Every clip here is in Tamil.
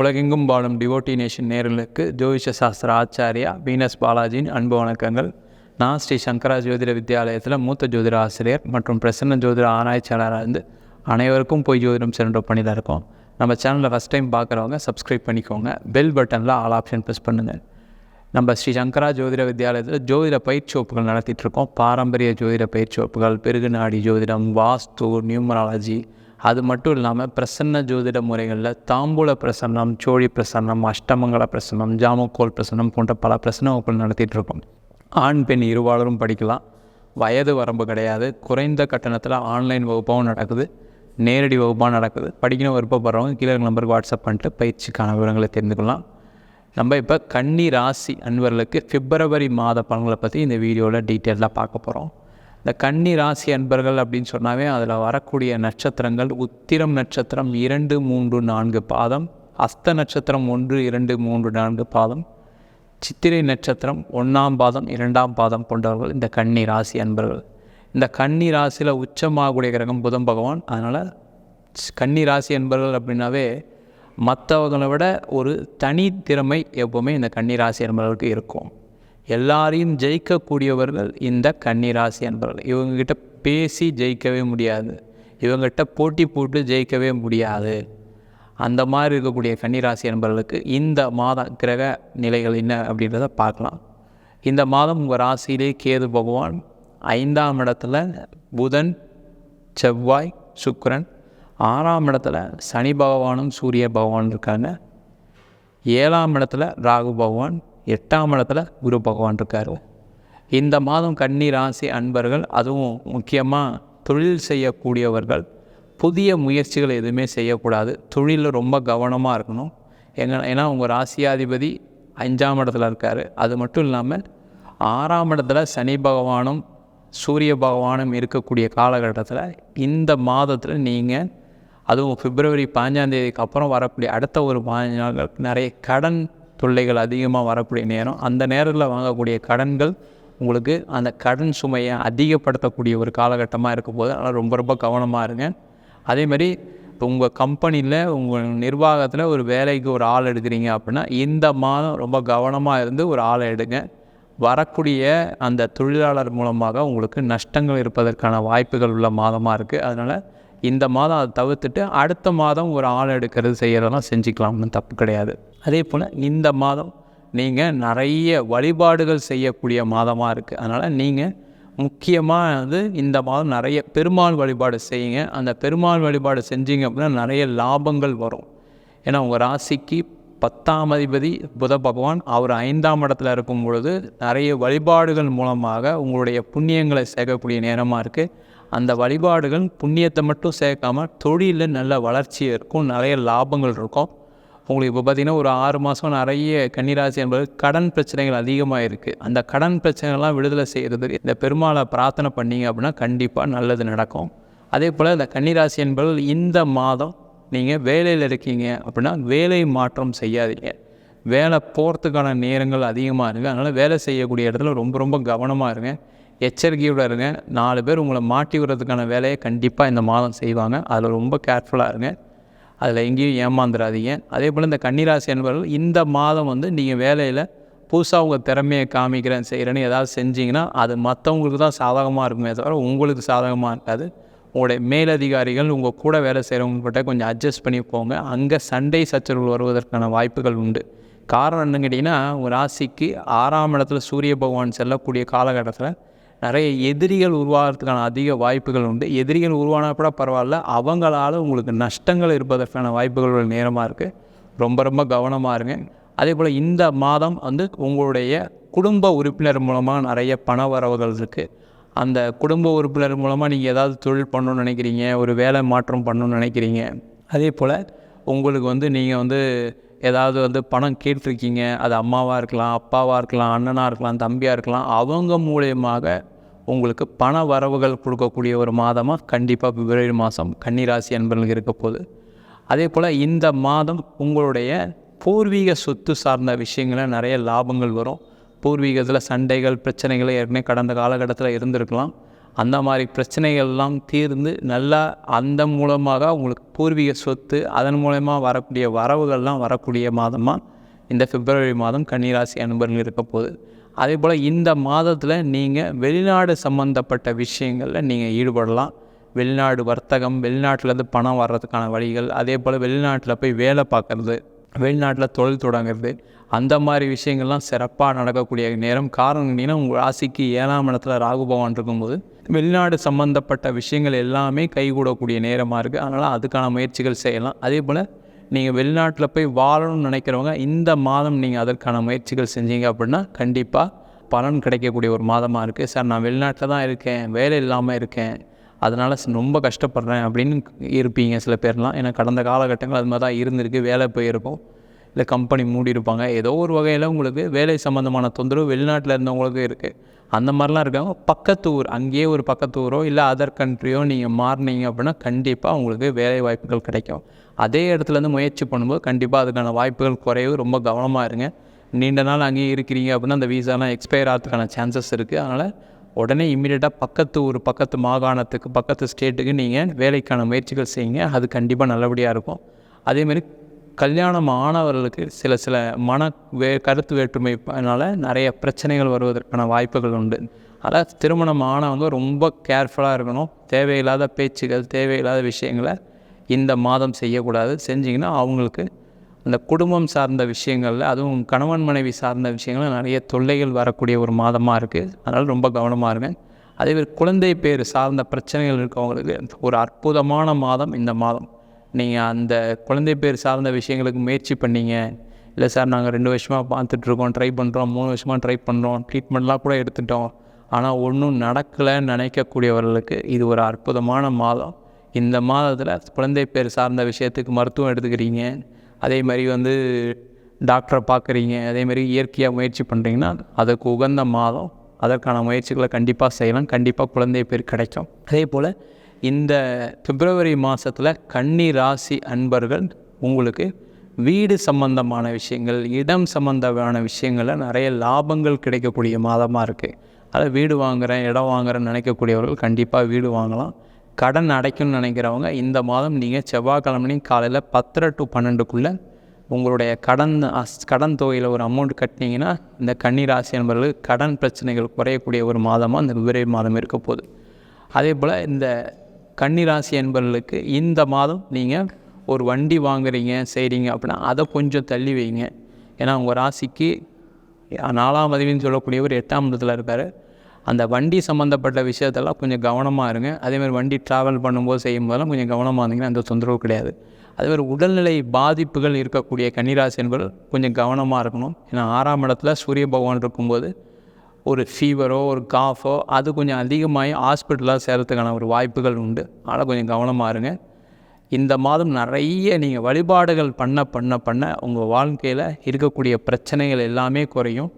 உலகெங்கும் வாழும் டிவோட்டி நேஷன் நேர்களுக்கு ஜோதிஷ சாஸ்திர ஆச்சாரியா வீனஸ் பாலாஜியின் அன்பு வணக்கங்கள். நான் ஸ்ரீ சங்கரா ஜோதிட வித்யாலயத்தில் மூத்த ஜோதிட ஆசிரியர் மற்றும் பிரசன்ன ஜோதிட ஆராய்ச்சியாளராக இருந்து அனைவருக்கும் போய் ஜோதிடம் சென்ற பண்ணி தான் இருக்கோம். நம்ம சேனலில் ஃபஸ்ட் டைம் பார்க்குறவங்க சப்ஸ்கிரைப் பண்ணிக்கோங்க. பெல் பட்டனில் ஆல் ஆப்ஷன் ப்ரெஸ் பண்ணுங்கள் நம்ம ஸ்ரீ சங்கரா ஜோதிட வித்யாலயத்தில் ஜோதிட பயிற்சி வகுப்புகள் நடத்திட்டு இருக்கோம். பாரம்பரிய ஜோதிட பயிற்சி வகுப்புகள் பெருகுநாடி ஜோதிடம் வாஸ்து நியூமராலஜி அது மட்டும் இல்லாமல் பிரசன்ன ஜோதிட முறைகளில் தாம்பூல பிரசன்னம் சோழி பிரசன்னம் அஷ்டமங்கல பிரசன்னம் ஜாமக்கோல் பிரசன்னம் போன்ற பல பிரசன்ன வகுப்புகள் நடத்திட்டு இருக்கோம். ஆண் பெண் இருவாளரும் படிக்கலாம். வயது வரம்பு கிடையாது. குறைந்த கட்டணத்தில் ஆன்லைன் வகுப்பாகவும் நடக்குது. நேரடி வகுப்பாக நடக்குது. படிக்கணும் விருப்பப்படுறவங்க கீழே நம்பருக்கு வாட்ஸ்அப் பண்ணிட்டு பயிற்சிக்கான விவரங்களை தெரிந்துக்கலாம். நம்ம இப்போ கன்னி ராசி அன்பர்களுக்கு பிப்ரவரி மாத பலன்களை பற்றி இந்த வீடியோவில் டீட்டெயிலாக பார்க்க போகிறோம் இந்த கன்னி ராசி அன்பர்கள் அப்படின்னு சொன்னாவே அதில் வரக்கூடிய நட்சத்திரங்கள் உத்திரம் நட்சத்திரம் இரண்டு மூன்று நான்கு பாதம் அஸ்த நட்சத்திரம் ஒன்று இரண்டு மூன்று நான்கு பாதம் சித்திரை நட்சத்திரம் ஒன்றாம் பாதம் இரண்டாம் பாதம் கொண்டவர்கள் இந்த கன்னி ராசி அன்பர்கள். இந்த கன்னி ராசியில் உச்சமாகக்கூடிய கிரகம் புதன் பகவான். அதனால் கன்னி ராசி அன்பர்கள் அப்படின்னாவே மற்றவங்களை விட ஒரு தனித்திறமை எப்போவுமே இந்த கன்னி ராசி என்பவர்களுக்கு இருக்கும். எல்லாரையும் ஜெயிக்கக்கூடியவர்கள் இந்த கன்னிராசி என்பவர்கள் இவங்ககிட்ட பேசி ஜெயிக்கவே முடியாது. இவங்ககிட்ட போட்டி போட்டு ஜெயிக்கவே முடியாது. அந்த மாதிரி இருக்கக்கூடிய கன்னிராசி என்பவர்களுக்கு இந்த மாதம் கிரக நிலைகள் என்ன அப்படின்றத பார்க்கலாம். இந்த மாதம் உங்கள் ராசியிலே கேது பகவான் ஐந்தாம் இடத்துல புதன் செவ்வாய் சுக்கரன். ஆறாம் இடத்துல சனி பகவானும் சூரிய பகவான் இருக்காங்க. ஏழாம் இடத்துல ராகு பகவான் எட்டாம் இடத்துல குரு பகவான் இருக்கார். இந்த மாதம் கன்னி ராசி அன்பர்கள் அதுவும் முக்கியமாக தொழில் செய்யக்கூடியவர்கள் புதிய முயற்சிகள் எதுவுமே செய்யக்கூடாது. தொழிலில் ரொம்ப கவனமாக இருக்கணும். எங்க ஏன்னா உங்கள் ராசியாதிபதி அஞ்சாம் இடத்துல இருக்கார். அது மட்டும் இல்லாமல் ஆறாம் இடத்துல சனி பகவானும் சூரிய பகவானும் இருக்கக்கூடிய காலகட்டத்தில் இந்த மாதத்தில் நீங்கள் அதுவும் பிப்ரவரி பாஞ்சாம் தேதிக்கு அப்புறம் வரக்கூடிய அடுத்த ஒரு பாஞ்சு நாட்கள் நிறைய கடன் தொல்லைகள் அதிகமாக வரக்கூடிய நேரம் அந்த நேரத்தில் வாங்கக்கூடிய கடன்கள் உங்களுக்கு அந்த கடன் சுமையை அதிகப்படுத்தக்கூடிய ஒரு காலகட்டமாக இருக்கும் போது அதனால் ரொம்ப ரொம்ப கவனமாக இருங்க. அதேமாதிரி உங்கள் கம்பெனியில் உங்கள் நிர்வாகத்தில் ஒரு வேலைக்கு ஒரு ஆள் எடுக்கிறீங்க அப்படின்னா இந்த மாதம் ரொம்ப கவனமாக இருந்து ஒரு ஆளை எடுங்க. வரக்கூடிய அந்த தொழிலாளர் மூலமாக உங்களுக்கு நஷ்டங்கள் இருப்பதற்கான வாய்ப்புகள் உள்ள மாதமாக இருக்குது அதனால் இந்த மாதம் அதை தவிர்த்துட்டு அடுத்த மாதம் ஒரு ஆள் எடுக்கிறது செய்கிறதெல்லாம் செஞ்சுக்கலாம்னு தப்பு கிடையாது. அதே போல் இந்த மாதம் நீங்கள் நிறைய வழிபாடுகள் செய்யக்கூடிய மாதமாக இருக்குது அதனால் நீங்கள் முக்கியமாக வந்து இந்த மாதம் நிறைய பெருமாள் வழிபாடு செய்யுங்க. அந்த பெருமாள் வழிபாடு செஞ்சீங்க அப்படின்னா நிறைய லாபங்கள் வரும். ஏன்னா உங்கள் ராசிக்கு பத்தாம் அதிபதி புத பகவான் அவர் ஐந்தாம் இடத்துல இருக்கும் பொழுது நிறைய வழிபாடுகள் மூலமாக உங்களுடைய புண்ணியங்களை சேர்க்கக்கூடிய நேரமாக இருக்குது அந்த வழிபாடுகள் புண்ணியத்தை மட்டும் சேர்க்காமல் தொழிலில் நல்ல வளர்ச்சி இருக்கும் நிறைய லாபங்கள் இருக்கும். உங்களுக்கு இப்போ பார்த்திங்கன்னா ஒரு ஆறு மாதம் நிறைய கன்னிராசி என்பது கடன் பிரச்சனைகள் அதிகமாக இருக்குது அந்த கடன் பிரச்சனைகள்லாம் விடுதலை செய்கிறதுக்கு இந்த பெருமாளை பிரார்த்தனை பண்ணீங்க அப்படின்னா கண்டிப்பாக நல்லது நடக்கும். அதே போல் இந்த கன்னிராசி என்பது இந்த மாதம் நீங்கள் வேலையில் இருக்கீங்க அப்படின்னா வேலை மாற்றம் செய்யாதீங்க. வேலை போகிறதுக்கான நேரங்கள் அதிகமாக இருக்குது அதனால் வேலை செய்யக்கூடிய இடத்துல ரொம்ப ரொம்ப கவனமாக இருங்க. எச்சரிக்கையோடு இருங்க. நாலு பேர் உங்களை மாட்டி விடுறதுக்கான வேலையை கண்டிப்பாக இந்த மாதம் செய்வாங்க. அதில் ரொம்ப கேர்ஃபுல்லாக இருங்க. அதில் எங்கேயும் ஏமாந்துடாதீங்க. அதே போல் இந்த கன்னிராசி என்பவர்கள் இந்த மாதம் வந்து நீங்கள் வேலையில் புதுசாக உங்கள் திறமையை காமிக்கிறேன் செய்கிறேன்னு ஏதாவது செஞ்சீங்கன்னா அது மற்றவங்களுக்கு தான் சாதகமாக இருக்குமே தவிர உங்களுக்கு சாதகமாக இருக்காது. உங்களுடைய மேலதிகாரிகள் உங்கள் கூட வேலை செய்கிறவங்ககிட்ட கொஞ்சம் அட்ஜஸ்ட் பண்ணி போங்க. அங்கே சண்டை சச்சரவுகள் வருவதற்கான வாய்ப்புகள் உண்டு. காரணம் என்னன்னு கேட்டிங்கன்னா உங்கள் ராசிக்கு ஆறாம் இடத்துல சூரிய பகவான் செல்லக்கூடிய காலகட்டத்தில் நிறைய எதிரிகள் உருவாகிறதுக்கான அதிக வாய்ப்புகள் உண்டு. எதிரிகள் உருவானா கூட பரவாயில்ல. அவங்களால உங்களுக்கு நஷ்டங்கள் இருப்பதற்கான வாய்ப்புகள் நேரமாக இருக்குது ரொம்ப ரொம்ப கவனமாக இருங்க. அதே போல் இந்த மாதம் வந்து உங்களுடைய குடும்ப உறுப்பினர் மூலமாக நிறைய பண வரவுகள் இருக்குது அந்த குடும்ப உறுப்பினர் மூலமாக நீங்கள் ஏதாவது தொழில் பண்ணணும்னு நினைக்கிறீங்க ஒரு வேலை மாற்றம் பண்ணணும்னு நினைக்கிறீங்க. அதே போல் உங்களுக்கு வந்து நீங்கள் வந்து ஏதாவது வந்து பணம் கேட்டிருக்கீங்க. அது அம்மாவாக இருக்கலாம் அப்பாவாக இருக்கலாம் அண்ணனாக இருக்கலாம் தம்பியாக இருக்கலாம். அவங்க மூலயமாக உங்களுக்கு பண வரவுகள் கொடுக்கக்கூடிய ஒரு மாதமாக கண்டிப்பாக பிப்ரவரி மாதம் கன்னிராசி அன்பர்களுக்கு இருக்க போகுது அதே போல் இந்த மாதம் உங்களுடைய பூர்வீக சொத்து சார்ந்த விஷயங்களில் நிறைய லாபங்கள் வரும். பூர்வீகத்தில் சண்டைகள் பிரச்சனைகள் ஏற்கனவே கடந்த காலகட்டத்தில் இருந்திருக்கலாம். அந்த மாதிரி பிரச்சனைகள்லாம் தீர்ந்து நல்லா அந்த மூலமாக உங்களுக்கு பூர்வீக சொத்து அதன் மூலயமா வரக்கூடிய வரவுகள்லாம் வரக்கூடிய மாதமாக இந்த பிப்ரவரி மாதம் கன்னிராசி அன்பர்கள் இருக்க போகுது அதே போல் இந்த மாதத்தில் நீங்கள் வெளிநாடு சம்மந்தப்பட்ட விஷயங்களில் நீங்கள் ஈடுபடலாம். வெளிநாடு வர்த்தகம் வெளிநாட்டிலேருந்து பணம் வர்றதுக்கான வழிகள் அதே போல் வெளிநாட்டில் போய் வேலை பார்க்குறது வெளிநாட்டில் தொழில் தொடங்குறது அந்த மாதிரி விஷயங்கள்லாம் சிறப்பாக நடக்கக்கூடிய நேரம். காரணம் என்னன்னா உங்கள் ராசிக்கு ஏழாம் இடத்துல ராகு பகவான் இருக்கும்போது வெளிநாடு சம்மந்தப்பட்ட விஷயங்கள் எல்லாமே கைகூடக்கூடிய நேரமாக இருக்குது அதனால் அதுக்கான முயற்சிகள் செய்யலாம். அதே போல் நீங்கள் வெளிநாட்டில் போய் வாழணும்னு நினைக்கிறவங்க இந்த மாதம் நீங்கள் அதற்கான முயற்சிகள் செஞ்சீங்க அப்படின்னா கண்டிப்பாக பலன் கிடைக்கக்கூடிய ஒரு மாதமாக இருக்குது சார் நான் வெளிநாட்டில் தான் இருக்கேன் வேலை இல்லாமல் இருக்கேன் அதனால் ரொம்ப கஷ்டப்படுறேன் அப்படின்னு இருப்பீங்க சில பேர்லாம். ஏன்னா கடந்த காலகட்டங்கள் அது மாதிரி தான் இருந்திருக்கு வேலை போயிருக்கும் இல்லை கம்பெனி மூடி இருப்பாங்க. ஏதோ ஒரு வகையில் உங்களுக்கு வேலை சம்மந்தமான தொந்தரவு வெளிநாட்டில் இருந்தவங்களுக்கு இருக்குது அந்த மாதிரிலாம் இருக்காங்க. பக்கத்து ஊர் அங்கேயே ஒரு பக்கத்து ஊரோ இல்லை அதர் கண்ட்ரியோ நீங்கள் மாறினீங்க அப்படின்னா கண்டிப்பாக உங்களுக்கு வேலை வாய்ப்புகள் கிடைக்கும். அதே இடத்துலேருந்து முயற்சி பண்ணும்போது கண்டிப்பாக அதுக்கான வாய்ப்புகள் குறைவு. ரொம்ப கவனமாக இருங்க. நீண்ட நாள் அங்கேயே இருக்கிறீங்க அப்படின்னா அந்த வீசாலாம் எக்ஸ்பயர் ஆகிறதுக்கான சான்சஸ் இருக்குது அதனால் உடனே இம்மிடியட்டாக பக்கத்து ஊர் பக்கத்து மாகாணத்துக்கு பக்கத்து ஸ்டேட்டுக்கு நீங்கள் வேலைக்கான முயற்சிகள் செய்யுங்க. அது கண்டிப்பாக நல்லபடியாக இருக்கும். அதேமாரி கல்யாணம் ஆனவர்களுக்கு சில சில மன வே கருத்து வேற்றுமைனால நிறைய பிரச்சனைகள் வருவதற்கான வாய்ப்புகள் உண்டு. அதனால் திருமணம் ஆனவங்க ரொம்ப கேர்ஃபுல்லாக இருக்கணும். தேவையில்லாத பேச்சுகள் தேவையில்லாத விஷயங்களை இந்த மாதம் செய்யக்கூடாது. செஞ்சிங்கன்னா அவங்களுக்கு அந்த குடும்பம் சார்ந்த விஷயங்களில் அதுவும் கணவன் மனைவி சார்ந்த விஷயங்களில் நிறைய தொல்லைகள் வரக்கூடிய ஒரு மாதமாக இருக்குது அதனால் ரொம்ப கவனமாக இருங்க. அதேமாதிரி குழந்தை பேர் சார்ந்த பிரச்சனைகள் இருக்கவங்களுக்கு ஒரு அற்புதமான மாதம் இந்த மாதம். நீங்கள் அந்த குழந்தை பேர் சார்ந்த விஷயங்களுக்கு முயற்சி பண்ணீங்க. இல்லை சார் நாங்கள் ரெண்டு வருஷமாக பார்த்துட்ருக்கோம் ட்ரை பண்ணுறோம் மூணு வருஷமாக ட்ரை பண்ணுறோம் ட்ரீட்மெண்ட்லாம் கூட எடுத்துட்டோம். ஆனால் ஒன்றும் நடக்கலைன்னு நினைக்கக்கூடியவர்களுக்கு இது ஒரு அற்புதமான மாதம். இந்த மாதத்தில் குழந்தை பேர் சார்ந்த விஷயத்துக்கு மருத்துவம் எடுத்துக்கிறீங்க. அதே மாதிரி வந்து டாக்டரை பார்க்குறீங்க. அதேமாதிரி இயற்கையாக முயற்சி பண்ணுறீங்கன்னா அதுக்கு உகந்த மாதம் அதற்கான முயற்சிகளை கண்டிப்பாக செய்யலாம். கண்டிப்பாக குழந்தை பேர் கிடைக்கும். அதே போல் இந்த பிப்ரவரி மாதத்தில் கன்னி ராசி அன்பர்கள் உங்களுக்கு வீடு சம்பந்தமான விஷயங்கள் இடம் சம்பந்தமான விஷயங்களில் நிறைய லாபங்கள் கிடைக்கக்கூடிய மாதமாக இருக்குது அதாவது வீடு வாங்குகிறேன் இடம் வாங்குறேன்னு நினைக்கக்கூடியவர்கள் கண்டிப்பாக வீடு வாங்கலாம். கடன் அடைக்கணும்னு நினைக்கிறவங்க இந்த மாதம் நீங்கள் செவ்வாய்க்கிழமையும் காலையில் பத்தரை டு பன்னெண்டுக்குள்ளே உங்களுடைய கடன் அஸ் கடன் தொகையில் ஒரு அமௌண்ட் கட்டினீங்கன்னா இந்த கன்னி ராசி கடன் பிரச்சனைகள் குறையக்கூடிய ஒரு மாதமாக இந்த பிப்ரவரி மாதம் இருக்க போகுது. அதே போல் இந்த கன்னிராசி என்பவர்களுக்கு இந்த மாதம் நீங்கள் ஒரு வண்டி வாங்குறீங்க செய்கிறீங்க அப்படின்னா அதை கொஞ்சம் தள்ளி வைங்க. ஏன்னா உங்கள் ராசிக்கு நாலாம் பதிவுன்னு சொல்லக்கூடியவர் எட்டாம் இடத்துல இருக்கார் அந்த வண்டி சம்மந்தப்பட்ட விஷயத்தெல்லாம் கொஞ்சம் கவனமாக இருங்க. அதேமாதிரி வண்டி ட்ராவல் பண்ணும்போது செய்யும்போதெல்லாம் கொஞ்சம் கவனமாக இருந்தீங்கன்னா அந்த தொந்தரவு கிடையாது. அதேமாதிரி உடல்நிலை பாதிப்புகள் இருக்கக்கூடிய கன்னிராசி என்பது கொஞ்சம் கவனமாக இருக்கணும். ஏன்னா ஆறாம் இடத்துல சூரிய பகவான் இருக்கும்போது ஒரு ஃபீவரோ ஒரு காஃபோ அது கொஞ்சம் அதிகமாகி ஹாஸ்பிட்டலாக சேர்கிறதுக்கான ஒரு வாய்ப்புகள் உண்டு. அதனால் கொஞ்சம் கவனமாக இருங்க. இந்த மாதம் நிறைய நீங்கள் வழிபாடுகள் பண்ண பண்ண பண்ண உங்கள் வாழ்க்கையில் இருக்கக்கூடிய பிரச்சனைகள் எல்லாமே குறையும்.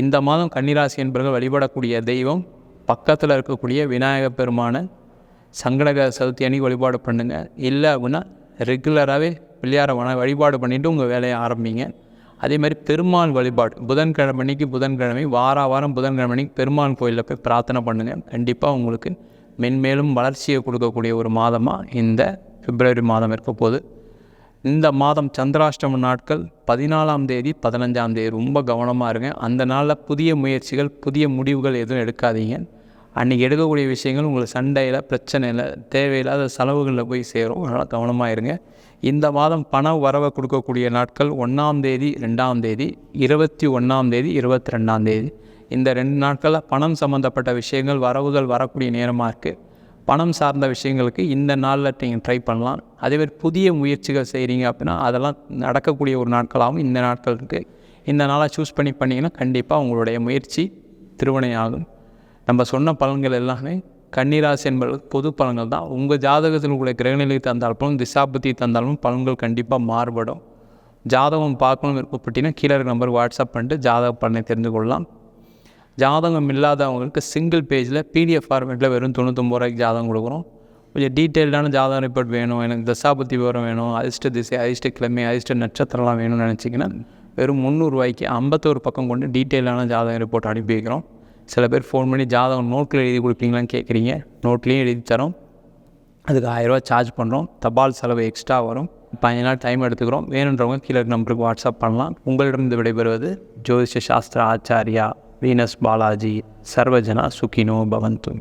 இந்த மாதம் கன்னிராசி என்பவர்கள் வழிபடக்கூடிய தெய்வம் பக்கத்தில் இருக்கக்கூடிய விநாயக பெருமான சங்கடக சதுர்த்தி அன்னைக்கு வழிபாடு பண்ணுங்கள் இல்லை அப்படின்னா ரெகுலராகவே பிள்ளையாரை வன வழிபாடு பண்ணிவிட்டு உங்கள் வேலையை ஆரம்பிங்க. அதே மாதிரி பெருமாள் வழிபாடு புதன்கிழமை அன்னைக்கு புதன்கிழமை வார வாரம் புதன்கிழமை அன்னைக்கு பெருமாள் கோயிலில் போய் பிரார்த்தனை பண்ணுங்கள் கண்டிப்பாக உங்களுக்கு மென்மேலும் வளர்ச்சியை கொடுக்கக்கூடிய ஒரு மாதமாக இந்த பிப்ரவரி மாதம் இருக்க போகுது. இந்த மாதம் சந்திராஷ்டம நாட்கள் பதினாலாம் தேதி பதினஞ்சாம் தேதி ரொம்ப கவனமாக இருங்க. அந்த நாளில் புதிய முயற்சிகள் புதிய முடிவுகள் எதுவும் எடுக்காதீங்க. அன்றைக்கி எடுக்கக்கூடிய விஷயங்கள் உங்களுக்கு சண்டையில் பிரச்சனையில் தேவையில்லாத செலவுகளில் போய் சேரும். அதனால் கவனமாக இருங்க. இந்த மாதம் பண வரவை கொடுக்கக்கூடிய நாட்கள் ஒன்றாம் தேதி ரெண்டாம் தேதி இருபத்தி ஒன்றாம் தேதி இருபத்தி ரெண்டாம் தேதி. இந்த ரெண்டு நாட்களில் பணம் சம்மந்தப்பட்ட விஷயங்கள் வரவுகள் வரக்கூடிய நேரமாக இருக்குது பணம் சார்ந்த விஷயங்களுக்கு இந்த நாளில் நீங்கள் ட்ரை பண்ணலாம். அதேமாதிரி புதிய முயற்சிகள் செய்கிறீங்க அப்படின்னா அதெல்லாம் நடக்கக்கூடிய ஒரு நாட்களாகவும் இந்த நாட்கள் இருக்குது இந்த நாளாக சூஸ் பண்ணி பண்ணிங்கன்னா கண்டிப்பாக உங்களுடைய முயற்சி திருவினையாகும் நம்ம சொன்ன பலன்கள் எல்லாமே கன்னிராசி என்பது பொது பலன்கள் தான். உங்கள் ஜாதகத்தில் உங்களுடைய கிரகநிலை தந்தாலும் திசாபுத்தி தந்தாலும் பலன்கள் கண்டிப்பாக மாறுபடும். ஜாதகம் பார்க்கணும் விருப்பப்பட்டீங்கன்னா கீழே நம்பர் வாட்ஸ்அப் பண்ணிட்டு ஜாதக பலனை தெரிந்து கொள்ளலாம். ஜாதகம் இல்லாதவங்களுக்கு சிங்கிள் பேஜில் பிடிஎஃப் ஃபார்மேட்டில் வெறும் தொண்ணூத்தொம்பது ரூபாய்க்கு ஜாதகம் கொடுக்குறோம். கொஞ்சம் டீட்டெயில்டான ஜாதக ரிப்போர்ட் வேணும். எனக்கு தசாபத்தி விவரம் வேணும் அதிர்ஷ்ட திசை அதிர்ஷ்ட கிழமை அதிர்ஷ்ட நட்சத்திரம்லாம் வேணும்னு நினச்சிங்கன்னா வெறும் முந்நூறுரூவாய்க்கு ஐம்பத்தோரு பக்கம் கொண்டு டீட்டெயிலான ஜாதகம் ரிப்போர்ட் அனுப்பி வைக்கிறோம். சில பேர் ஃபோன் பண்ணி ஜாதகம் நோட்டில் எழுதி கொடுப்பீங்களான்னு கேட்குறீங்க நோட்லேயும் எழுதி தரோம். அதுக்கு ஆயிரரூவா சார்ஜ் பண்ணுறோம் தபால் செலவு எக்ஸ்ட்ரா வரும். பதினஞ்சு நாள் டைம் எடுத்துக்கிறோம். வேணுன்றவங்க கீழே நம்பருக்கு வாட்ஸ்அப் பண்ணலாம். உங்களிடம் விடைபெறுவது ஜோதிஷ சாஸ்திர ஆச்சாரியா. வீனஸ் பாலாஜி சர்வஜனா சுகினோ பவந்து